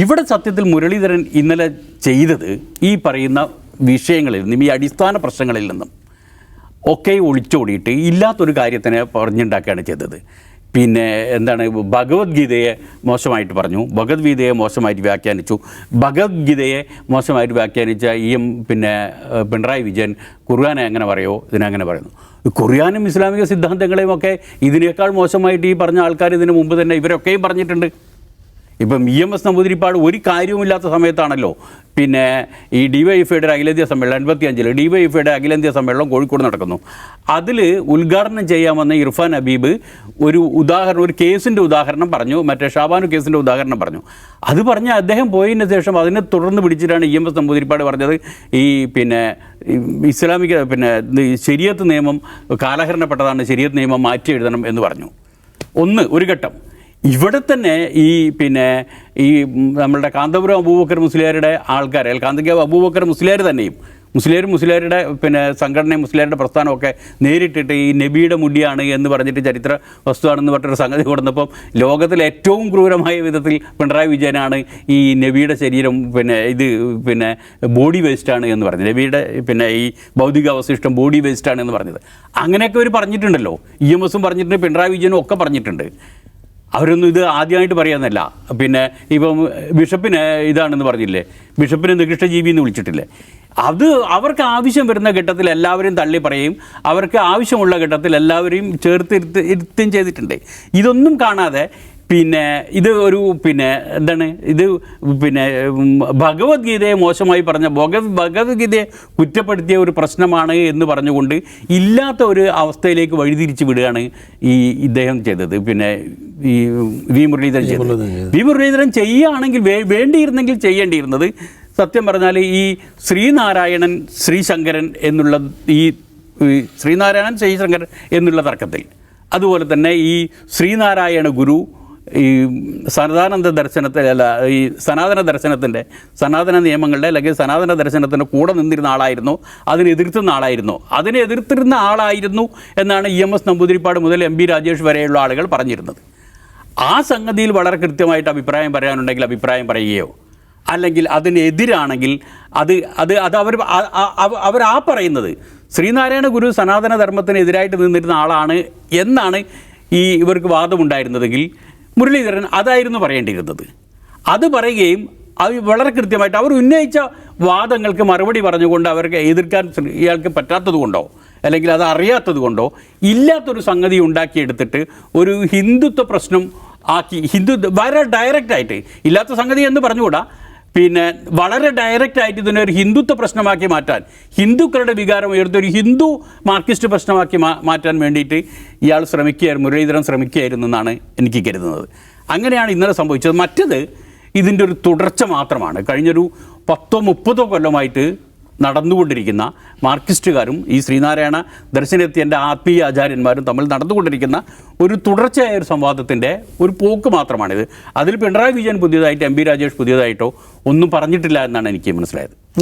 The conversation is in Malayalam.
ഇവിടെ സത്യത്തിൽ മുരളീധരൻ ഇന്നലെ ചെയ്തത് ഈ പറയുന്ന വിഷയങ്ങളിൽ നിന്നും ഈ അടിസ്ഥാന പ്രശ്നങ്ങളിൽ നിന്നും ഒക്കെ ഒളിച്ചോടിയിട്ട് ഇല്ലാത്തൊരു കാര്യത്തിനെ പറഞ്ഞുണ്ടാക്കുകയാണ് ചെയ്തത്. പിന്നെ എന്താണ് ഭഗവത്ഗീതയെ മോശമായിട്ട് പറഞ്ഞു ഭഗവത്ഗീതയെ മോശമായിട്ട് വ്യാഖ്യാനിച്ചു ഭഗവത്ഗീതയെ മോശമായിട്ട് വ്യാഖ്യാനിച്ച ഈ പിന്നെ പിണറായി വിജയൻ ഖുർആാനെ അങ്ങനെ പറയോ ഇതിനങ്ങനെ പറയുന്നു? ഖുർആാനും ഇസ്ലാമിക സിദ്ധാന്തങ്ങളെയും ഒക്കെ ഇതിനേക്കാൾ മോശമായിട്ട് ഈ പറഞ്ഞ ആൾക്കാർ ഇതിനു മുമ്പ് തന്നെ ഇവരൊക്കെയും പറഞ്ഞിട്ടുണ്ട്. ഇപ്പം ഇ എം എസ് നമ്പൂതിരിപ്പാട് ഒരു കാര്യവുമില്ലാത്ത സമയത്താണല്ലോ. പിന്നെ ഈ ഡി വൈ എഫ് ഐയുടെ അഖിലേന്ത്യാ സമ്മേളനം എൺപത്തി അഞ്ചിൽ ഡി വൈ എഫ് ഐയുടെ അഖിലേന്ത്യാ സമ്മേളനം കോഴിക്കോട് നടക്കുന്നു. അതിൽ ഉദ്ഘാടനം ചെയ്യാമെന്ന ഇർഫാൻ ഹബീബ് ഒരു ഉദാഹരണം ഒരു കേസിന്റെ ഉദാഹരണം പറഞ്ഞു. മറ്റേ ഷാബാനു കേസിന്റെ ഉദാഹരണം പറഞ്ഞു. അത് പറഞ്ഞ് അദ്ദേഹം പോയതിന് ശേഷം അതിനെ തുടർന്ന് പിടിച്ചിട്ടാണ് ഇ എം എസ് നമ്പൂതിരിപ്പാട് പറഞ്ഞത്. ഈ പിന്നെ ഇസ്ലാമിക പിന്നെ ശരിയത്ത് നിയമം കാലഹരണപ്പെട്ടതാണ് ശരിയത്ത് നിയമം മാറ്റി എഴുതണം എന്ന് പറഞ്ഞു. ഒന്ന് ഒരു ഘട്ടം. ഇവിടെ തന്നെ ഈ പിന്നെ ഈ നമ്മളുടെ കാന്തപുരം അബൂബക്കർ മുസ്ലിയാരുടെ ആൾക്കാർ കാന്തക അബൂബക്കർ മുസ്ലിയാർ തന്നെയും മുസ്ലിയാർ മുസ്ലിയാരുടെ പിന്നെ സംഘടനയും മുസ്ലിയാരുടെ പ്രസ്ഥാനമൊക്കെ നേരിട്ടിട്ട് ഈ നബിയുടെ മുടിയാണ് എന്ന് പറഞ്ഞിട്ട് ചരിത്ര വസ്തുവാണെന്ന് പറഞ്ഞൊരു സംഗതി കൊടുത്തപ്പം ലോകത്തിലെ ഏറ്റവും ക്രൂരമായ വിധത്തിൽ പിണറായി വിജയനാണ് ഈ നബിയുടെ ശരീരം പിന്നെ ഇത് പിന്നെ ബോഡി വേസ്റ്റാണ് എന്ന് പറഞ്ഞത്. നബിയുടെ പിന്നെ ഈ ഭൗതിക അവശിഷ്ടം ബോഡി വേസ്റ്റാണ് എന്ന് പറഞ്ഞത്. അങ്ങനെയൊക്കെ അവർ പറഞ്ഞിട്ടുണ്ടല്ലോ. ഇ എം എസും പറഞ്ഞിട്ടുണ്ട് പിണറായി വിജയനും ഒക്കെ പറഞ്ഞിട്ടുണ്ട്. അവരൊന്നും ഇത് ആദ്യമായിട്ട് പറയാന്നല്ല. പിന്നെ ഇപ്പം ബിഷപ്പിന് ഇതാണെന്ന് പറഞ്ഞില്ലേ? ബിഷപ്പിനെ നികൃഷ്ടജീവി എന്ന് വിളിച്ചിട്ടില്ലേ? അത് അവർക്ക് ആവശ്യം വരുന്ന ഘട്ടത്തിൽ എല്ലാവരും തള്ളി പറയും. അവർക്ക് ആവശ്യമുള്ള ഘട്ടത്തിൽ എല്ലാവരെയും ചേർത്ത് ഇരുത്ത് ഇരുത്തുകയും ചെയ്തിട്ടുണ്ട്. ഇതൊന്നും കാണാതെ പിന്നെ ഇത് ഒരു പിന്നെ എന്താണ്? ഇത് പിന്നെ ഭഗവത്ഗീതയെ മോശമായി പറഞ്ഞ ഭഗവത് ഭഗവത്ഗീതയെ കുറ്റപ്പെടുത്തിയ ഒരു പ്രശ്നമാണ് എന്ന് പറഞ്ഞുകൊണ്ട് ഇല്ലാത്ത ഒരു അവസ്ഥയിലേക്ക് വഴിതിരിച്ച് വിടുകയാണ് ഈ ഇദ്ദേഹം ചെയ്തത്. പിന്നെ ഈ വി മുരളീധരൻ ചെയ്തത്. വി മുരളീധരൻ ചെയ്യുകയാണെങ്കിൽ വേ- വേണ്ടിയിരുന്നെങ്കിൽ ചെയ്യേണ്ടിയിരുന്നത്. സത്യം പറഞ്ഞാൽ ഈ ശ്രീനാരായണൻ ശ്രീശങ്കരൻ എന്നുള്ള ഈ ശ്രീനാരായണൻ ശ്രീശങ്കരൻ എന്നുള്ള തർക്കത്തിൽ. അതുപോലെ തന്നെ ഈ ശ്രീനാരായണ ഗുരു ഈ സനാതനന്ദ ദർശനത്തിൽ അല്ല ഈ സനാതന ദർശനത്തിന്റെ സനാതന നിയമങ്ങളുടെ അല്ലെങ്കിൽ സനാതന ദർശനത്തിന്റെ കൂടെ നിന്നിരുന്ന ആളായിരുന്നു അതിനെ എതിർത്തുന്ന ആളായിരുന്നു. അതിനെ എതിർത്തിരുന്ന ആളായിരുന്നു എന്നാണ് ഇ എം എസ് നമ്പൂതിരിപ്പാട് മുതൽ എം പി രാജേഷ് വരെയുള്ള ആളുകൾ പറഞ്ഞിരുന്നത്. ആ സംഗതിയിൽ വളരെ കൃത്യമായിട്ട് അഭിപ്രായം പറയാനുണ്ടെങ്കിൽ അഭിപ്രായം പറയുകയോ അല്ലെങ്കിൽ അതിനെതിരാണെങ്കിൽ അത് അത് അത് അവർ അവർ ആ പറയുന്നത്. ശ്രീനാരായണ ഗുരു സനാതന ധർമ്മത്തിനെതിരായിട്ട് നിന്നിരുന്ന ആളാണ് എന്നാണ് ഈ ഇവർക്ക് വാദമുണ്ടായിരുന്നതെങ്കിൽ മുരളീധരൻ അതായിരുന്നു പറയേണ്ടിയിരുന്നത്. അത് പറയുകയും അത് വളരെ കൃത്യമായിട്ട് അവർ ഉന്നയിച്ച വാദങ്ങൾക്ക് മറുപടി പറഞ്ഞുകൊണ്ട് അവർക്ക് എതിർക്കാൻ ഇയാൾക്ക് പറ്റാത്തത് കൊണ്ടോ അല്ലെങ്കിൽ അത് അറിയാത്തത് കൊണ്ടോ ഇല്ലാത്തൊരു സംഗതി ഉണ്ടാക്കിയെടുത്തിട്ട് ഒരു ഹിന്ദുത്വ പ്രശ്നം ആക്കി ഹിന്ദു വളരെ ഡയറക്റ്റായിട്ട് ഇല്ലാത്ത സംഗതി എന്ന് പറഞ്ഞുകൂടാ. പിന്നെ വളരെ ഡയറക്റ്റ് ആയിട്ട് ഇതിനെ ഒരു ഹിന്ദുത്വ പ്രശ്നമാക്കി മാറ്റാൻ ഹിന്ദുക്കളുടെ വികാരം ഉയർത്തി ഒരു ഹിന്ദു മാർക്സിസ്റ്റ് പ്രശ്നമാക്കി മാറ്റാൻ വേണ്ടിയിട്ട് ഇയാൾ ശ്രമിക്കുകയായിരുന്നു മുരളീധരൻ ശ്രമിക്കുകയായിരുന്നു എന്നാണ് എനിക്ക് കരുതുന്നത്. അങ്ങനെയാണ് ഇന്നലെ സംഭവിച്ചത്. മറ്റത് ഇതിന്റെ ഒരു തുടർച്ച മാത്രമാണ്. കഴിഞ്ഞൊരു പത്തോ മുപ്പതോ കൊല്ലമായിട്ട് നടന്നുകൊണ്ടിരിക്കുന്ന മാർക്സിസ്റ്റുകാരും ഈ ശ്രീനാരായണ ദർശനത്തിന്റെ ആത്മീയ ആചാര്യന്മാരും തമ്മിൽ നടന്നുകൊണ്ടിരിക്കുന്ന ഒരു തുടർച്ചയായ ഒരു സംവാദത്തിന്റെ ഒരു പോക്ക് മാത്രമാണിത്. അതിൽ പിണറായി വിജയൻ പുതിയതായിട്ട് എം രാജേഷ് പുതിയതായിട്ടോ ഒന്നും പറഞ്ഞിട്ടില്ല എന്നാണ് എനിക്ക് മനസ്സിലായത്.